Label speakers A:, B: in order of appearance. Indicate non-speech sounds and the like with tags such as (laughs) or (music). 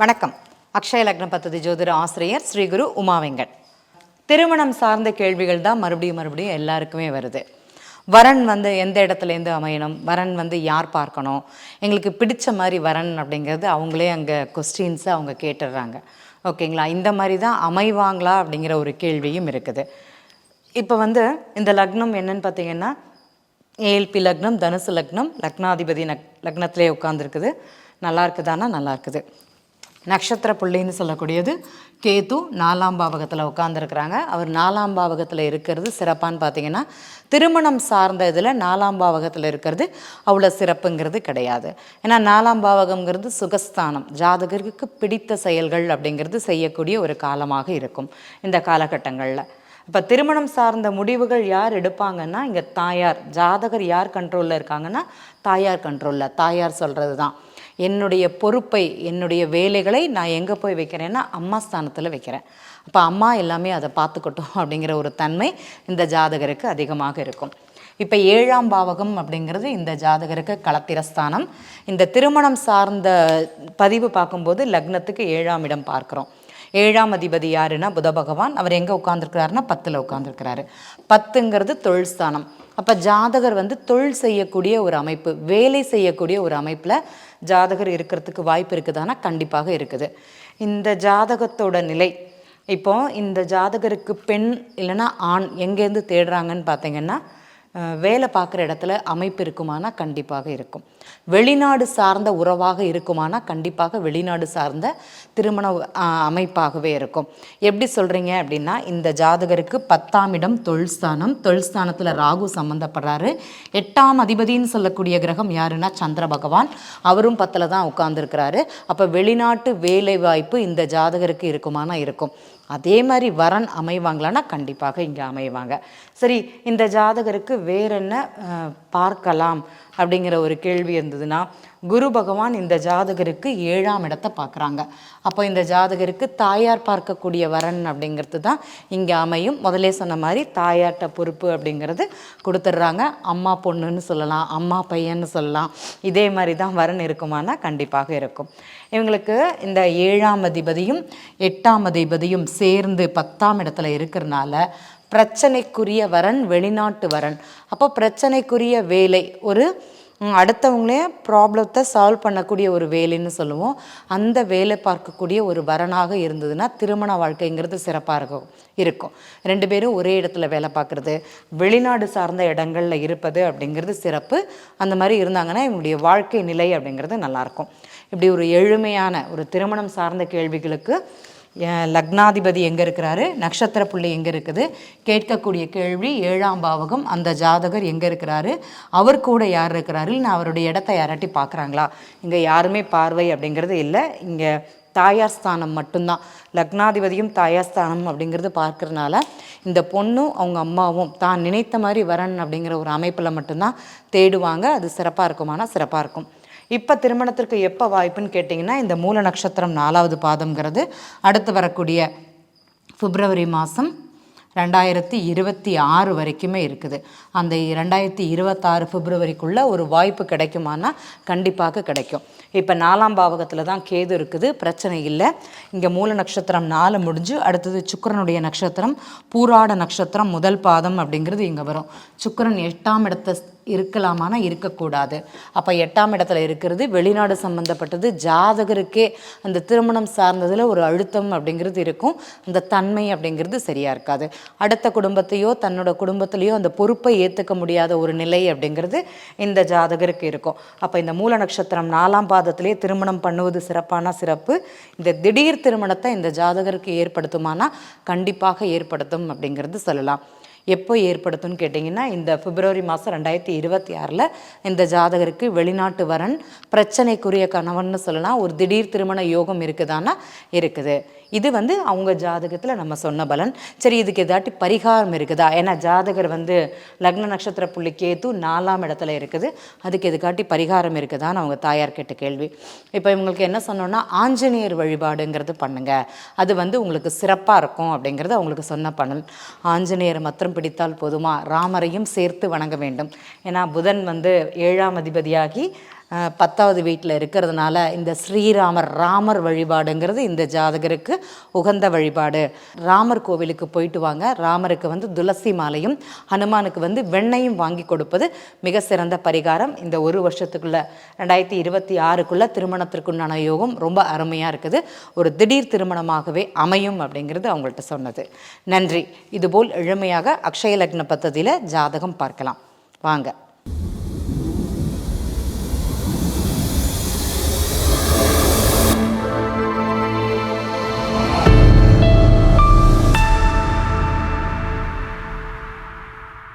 A: வணக்கம். அக்ஷய லக்ன பத்ததி ஜோதிட ஆசிரியர் ஸ்ரீகுரு உமா வெங்கட். திருமணம் சார்ந்த கேள்விகள் தான் மறுபடியும் மறுபடியும் எல்லாருக்குமே வருது. வரன் வந்து எந்த இடத்துலேருந்து அமையணும்? வரன் வந்து யார் பார்க்கணும்? எங்களுக்கு பிடிச்ச மாதிரி வரன் அப்படிங்கிறது அவங்களே அங்கே கொஸ்டின்ஸை அவங்க கேட்டுடுறாங்க. ஓகேங்களா? இந்த மாதிரி தான் அமைவாங்களா அப்படிங்கிற ஒரு கேள்வியும் இருக்குது. இப்போ வந்து இந்த லக்னம் என்னன்னு பார்த்தீங்கன்னா ஏஎல்பி லக்னம் தனுசு லக்னம் லக்னாதிபதி நக் லக்னத்திலே உட்காந்துருக்குது நல்லா இருக்குதானா? நல்லா இருக்குது. நட்சத்திர புள்ளின்னு சொல்லக்கூடியது கேது நாலாம் பாவகத்தில் உட்காந்துருக்குறாங்க அவர் நாலாம் பாவகத்தில் இருக்கிறது சிறப்பான்னு பார்த்தீங்கன்னா திருமணம் சார்ந்த இதில் நாலாம் பாவகத்தில் இருக்கிறது அவ்வளோ சிறப்புங்கிறது கிடையாது. ஏன்னா நாலாம் பாவகங்கிறது சுகஸ்தானம் ஜாதகருக்கு பிடித்த செயல்கள் அப்படிங்கிறது செய்யக்கூடிய ஒரு காலமாக இருக்கும் இந்த காலகட்டங்களில். இப்போ திருமணம் சார்ந்த முடிவுகள் யார் எடுப்பாங்கன்னா இங்கே தாயார் ஜாதகர் யார் கண்ட்ரோலில் இருக்காங்கன்னா தாயார் கண்ட்ரோலில் தாயார் சொல்கிறது தான் என்னுடைய பொறுப்பை என்னுடைய வேலைகளை நான் எங்கே போய் வைக்கிறேன்னா அம்மா ஸ்தானத்தில் வைக்கிறேன். அப்போ அம்மா எல்லாமே அதை பார்த்துக்கட்டும் (laughs) அப்படிங்கிற ஒரு தன்மை இந்த ஜாதகருக்கு அதிகமாக இருக்கும். இப்போ ஏழாம் பாவகம் அப்படிங்கிறது இந்த ஜாதகருக்கு களத்திரஸ்தானம். இந்த திருமணம் சார்ந்த பதிவு பார்க்கும்போது லக்னத்துக்கு ஏழாம் இடம் பார்க்குறோம். ஏழாம் அதிபதி யாருன்னா புத பகவான். அவர் எங்கே உட்காந்துருக்கிறாருன்னா பத்தில் உட்காந்துருக்கிறாரு பத்துங்கிறது தொழில் ஸ்தானம். அப்போ ஜாதகர் வந்து தொழில் செய்யக்கூடிய ஒரு அமைப்பு வேலை செய்யக்கூடிய ஒரு அமைப்பில் ஜாதகர் இருக்கிறதுக்கு வாய்ப்பு இருக்குதானா கண்டிப்பாக இருக்குது. இந்த ஜாதகத்தோட நிலை இப்போ இந்த ஜாதகருக்கு பெண் இல்லைன்னா ஆண் எங்கேருந்து தேடுறாங்கன்னு பார்த்தீங்கன்னா வேலை பார்க்குற இடத்துல அமைப்பு இருக்குமானா கண்டிப்பாக இருக்கும். வெளிநாடு சார்ந்த உறவாக இருக்குமானா கண்டிப்பாக வெளிநாடு சார்ந்த திருமண அமைப்பாகவே இருக்கும். எப்படி சொல்கிறீங்க அப்படின்னா இந்த ஜாதகருக்கு பத்தாம் இடம் தொழில்ஸ்தானம் தொழில்ஸ்தானத்தில் ராகு சம்மந்தப்படுறாரு எட்டாம் அதிபதின்னு சொல்லக்கூடிய கிரகம் யாருன்னா சந்திர பகவான். அவரும் பத்தில் தான் உட்கார்ந்துருக்கிறாரு. அப்போ வெளிநாட்டு வேலை வாய்ப்பு இந்த ஜாதகருக்கு இருக்குமானா இருக்கும். அதே மாதிரி வரன் அமைவாங்களான்னா கண்டிப்பாக இங்கே அமைவாங்க. சரி இந்த ஜாதகருக்கு வேற என்ன அஹ், பார்க்கலாம் அப்படிங்கிற ஒரு கேள்வி இருந்ததுன்னா குரு பகவான் இந்த ஜாதகருக்கு ஏழாம் இடத்தை பார்க்குறாங்க. அப்போ இந்த ஜாதகருக்கு தாயார் பார்க்கக்கூடிய வரன் அப்படிங்கிறது தான் இங்கே அமையும். முதலே சொன்ன மாதிரி தாயார்கிட்ட பொறுப்பு அப்படிங்கிறது கொடுத்துட்றாங்க. அம்மா பொண்ணுன்னு சொல்லலாம் அம்மா பையன்னு சொல்லலாம். இதே மாதிரி தான் வரன் இருக்குமானா கண்டிப்பாக இருக்கும். இவங்களுக்கு இந்த ஏழாம் அதிபதியும் எட்டாம் அதிபதியும் சேர்ந்து பத்தாம் இடத்துல இருக்கிறனால பிரச்சனைக்குரிய வரன் வெளிநாட்டு வரன். அப்போ பிரச்சனைக்குரிய வேலை ஒரு அடுத்தவங்களே ப்ராப்ளத்தை சால்வ் பண்ணக்கூடிய ஒரு வேலைன்னு சொல்லுவோம். அந்த வேலை பார்க்கக்கூடிய ஒரு வரனாக இருந்ததுன்னா திருமண வாழ்க்கைங்கிறது சிறப்பாக இருக்கும் இருக்கும். ரெண்டு பேரும் ஒரே இடத்துல வேலை பார்க்குறது வெளிநாடு சார்ந்த இடங்களில் இருப்பது அப்படிங்கிறது சிறப்பு. அந்த மாதிரி இருந்தாங்கன்னா இவங்களுடைய வாழ்க்கை நிலை அப்படிங்கிறது நல்லாயிருக்கும் இப்படி ஒரு எளிமையான ஒரு திருமணம் சார்ந்த கேள்விகளுக்கு லக்னாதிபதி எங்கே இருக்கிறாரு? நட்சத்திர புள்ளி எங்கே இருக்குது? கேட்கக்கூடிய கேள்வி ஏழாம் பாவகம் அந்த ஜாதகர் எங்கே இருக்கிறாரு? அவர் கூட யார் இருக்கிறாரு? நான் அவருடைய இடத்த யாராட்டி பார்க்குறாங்களா? இங்கே யாருமே பார்வை அப்படிங்கிறது இல்லை. இங்கே தாயார் ஸ்தானம் மட்டும்தான். லக்னாதிபதியும் தாயார் ஸ்தானம் அப்படிங்கிறது பார்க்கறனால இந்த பொண்ணும் அவங்க அம்மாவும் தான் நினைத்த மாதிரி வரன் அப்படிங்கிற ஒரு அமைப்பில் மட்டும்தான் தேடுவாங்க. அது சிறப்பாக இருக்குமானா சிறப்பாக இருக்கும். இப்போ திருமணத்திற்கு எப்போ வாய்ப்புன்னு கேட்டிங்கன்னா இந்த மூல நட்சத்திரம் நாலாவது பாதம்ங்கிறது அடுத்து வரக்கூடிய பிப்ரவரி மாதம் ரெண்டாயிரத்தி இருபத்தி ஆறு வரைக்குமே இருக்குது. அந்த ரெண்டாயிரத்தி இருபத்தாறு பிப்ரவரிக்குள்ளே ஒரு வாய்ப்பு கிடைக்குமானா கண்டிப்பாக கிடைக்கும். இப்போ நாலாம் பாவகத்தில் தான் கேது இருக்குது பிரச்சனை இல்லை. இங்கே மூல நட்சத்திரம் நாலு முடிஞ்சு அடுத்தது சுக்கரனுடைய நட்சத்திரம் பூராட நட்சத்திரம் முதல் பாதம் அப்படிங்கிறது இங்கே வரும். சுக்கரன் எட்டாம் இடத்தை இருக்கலாமானா இருக்கக்கூடாது. அப்போ எட்டாம் இடத்துல இருக்கிறது வெளிநாடு சம்மந்தப்பட்டது ஜாதகருக்கே அந்த திருமணம் சார்ந்ததில் ஒரு அழுத்தம் அப்படிங்கிறது இருக்கும். அந்த தன்மை அப்படிங்கிறது சரியாக இருக்காது. அடுத்த குடும்பத்தையோ தன்னோட குடும்பத்திலையோ அந்த பொறுப்பை ஏற்றுக்க முடியாத ஒரு நிலை அப்படிங்கிறது இந்த ஜாதகருக்கு இருக்கும். அப்போ இந்த மூல நட்சத்திரம் நாலாம் பாதத்திலே திருமணம் பண்ணுவது சிறப்பான சிறப்பு? இந்த திடீர் திருமணத்தை இந்த ஜாதகருக்கு ஏற்படுத்துமானா கண்டிப்பாக ஏற்படுத்தும் அப்படிங்கிறது சொல்லலாம். எப்போ ஏற்படுத்தும்னு கேட்டிங்கன்னா இந்த பிப்ரவரி மாதம் ரெண்டாயிரத்தி இருபத்தி ஆறில் இந்த ஜாதகருக்கு வெளிநாட்டு வரன் பிரச்சனைக்குரிய கணவன் சொல்லலாம். ஒரு திடீர் திருமண யோகம் இருக்குதானா? இருக்குது. இது வந்து அவங்க ஜாதகத்தில் நம்ம சொன்ன பலன். சரி இதுக்கு ஏதாட்டி பரிகாரம் இருக்குதா? ஏன்னா ஜாதகர் வந்து லக்ன நட்சத்திர புள்ளி கேத்து நாலாம் இடத்துல இருக்குது. அதுக்கு எதுக்காட்டி பரிகாரம் இருக்குதான்னு அவங்க தாயார் கேட்ட கேள்வி. இப்போ இவங்களுக்கு என்ன சொன்னோன்னா ஆஞ்சநேயர் வழிபாடுங்கிறது பண்ணுங்க. அது வந்து உங்களுக்கு சிறப்பாக இருக்கும் அப்படிங்கிறது அவங்களுக்கு சொன்ன பலன். ஆஞ்சநேயர் மாத்திரம் பிடித்தால் போதுமா? ராமரையும் சேர்த்து வணங்க வேண்டும். ஏன்னா புதன் வந்து ஏழாம் அதிபதியாகி பத்தாவது வீட்டில் இருக்கிறதுனால இந்த ஸ்ரீராமர் ராமர் வழிபாடுங்கிறது இந்த ஜாதகருக்கு உகந்த வழிபாடு. ராமர் கோவிலுக்கு போயிட்டு வாங்க. ராமருக்கு வந்து துளசி மாலையும் ஹனுமானுக்கு வந்து வெண்ணையும் வாங்கி கொடுப்பது மிக சிறந்த பரிகாரம். இந்த ஒரு வருஷத்துக்குள்ள ரெண்டாயிரத்தி இருபத்தி ஆறுக்குள்ளே திருமணத்திற்குண்டான யோகம் ரொம்ப அருமையாக இருக்குது. ஒரு திடீர் திருமணமாகவே அமையும் அப்படிங்கிறது அவங்கள்ட்ட சொன்னது. நன்றி. இதுபோல் எளிமையாக அக்ஷய லக்ன பத்ததியில் ஜாதகம் பார்க்கலாம். வாங்க.